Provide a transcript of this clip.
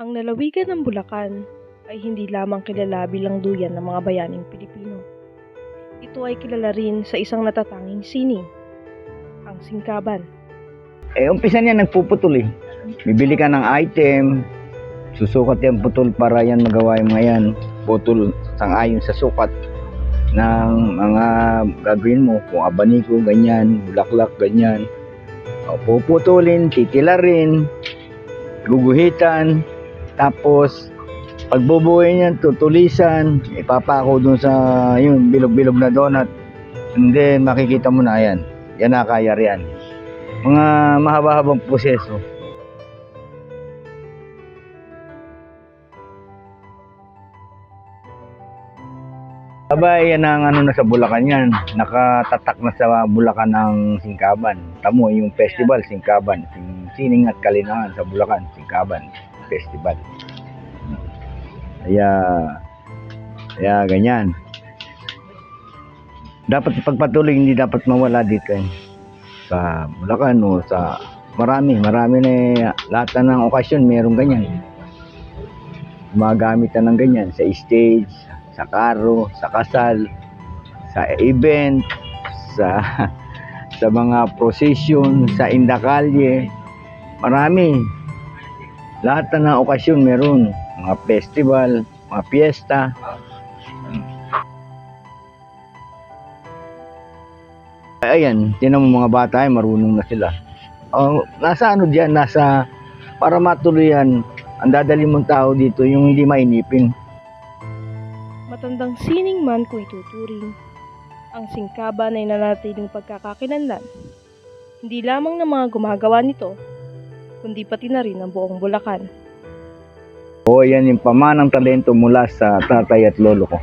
Ang lalawigan ng Bulacan ay hindi lamang kilala bilang duyan ng mga bayaning Pilipino. Ito ay kilala rin sa isang natatanging sining, ang singkaban. Eh, umpisa niya nagpuputol eh. Bibili ka ng item, susukat yung putol para yan magawa yung mga yan. Putol sang-ayon sa sukat ng mga gagawin mo. Kung abaniko, ganyan, bulaklak, ganyan. O, puputulin, titilarin, guguhitan, tapos pagbubuhay niyan, tutulisan, ipapako dun sa yun, bilog-bilog na donut. And then, makikita mo na yan. Yan nakayar yan mga mahaba-habang proseso. Aba, yan ang ano na sa Bulacan yan. Nakatatak na sa Bulacan ang Singkaban. Tamo yung festival, Singkaban. Sing- Sining at Kalinangan sa Bulacan, Singkaban Festival. Kaya, kaya ganyan. Dapat pagpatuloy, hindi dapat mawala dito eh sa Bulacan o sa marami, marami na eh, lahat na ng okasyon meron ganyan. Gumagamit na ng ganyan sa stage, sa karo, sa kasal, sa event, sa sa mga procession, sa indakalye. Marami. Lahat na ng okasyon meron. Mga festival, mga piyesta. Ayan, tinan mo mga bata ay marunong na sila. Oh, nasa ano diyan, nasa para matuloy yan, ang dadali mong tao dito yung hindi mainipin. Matandang sining man kung ituturing. Ang singkaban ay nanatiling pagkakakilanlan. Hindi lamang ng mga gumagawa nito, kundi pati na rin ng buong Bulacan. O yan yung pamanang talento mula sa tatay at lolo ko.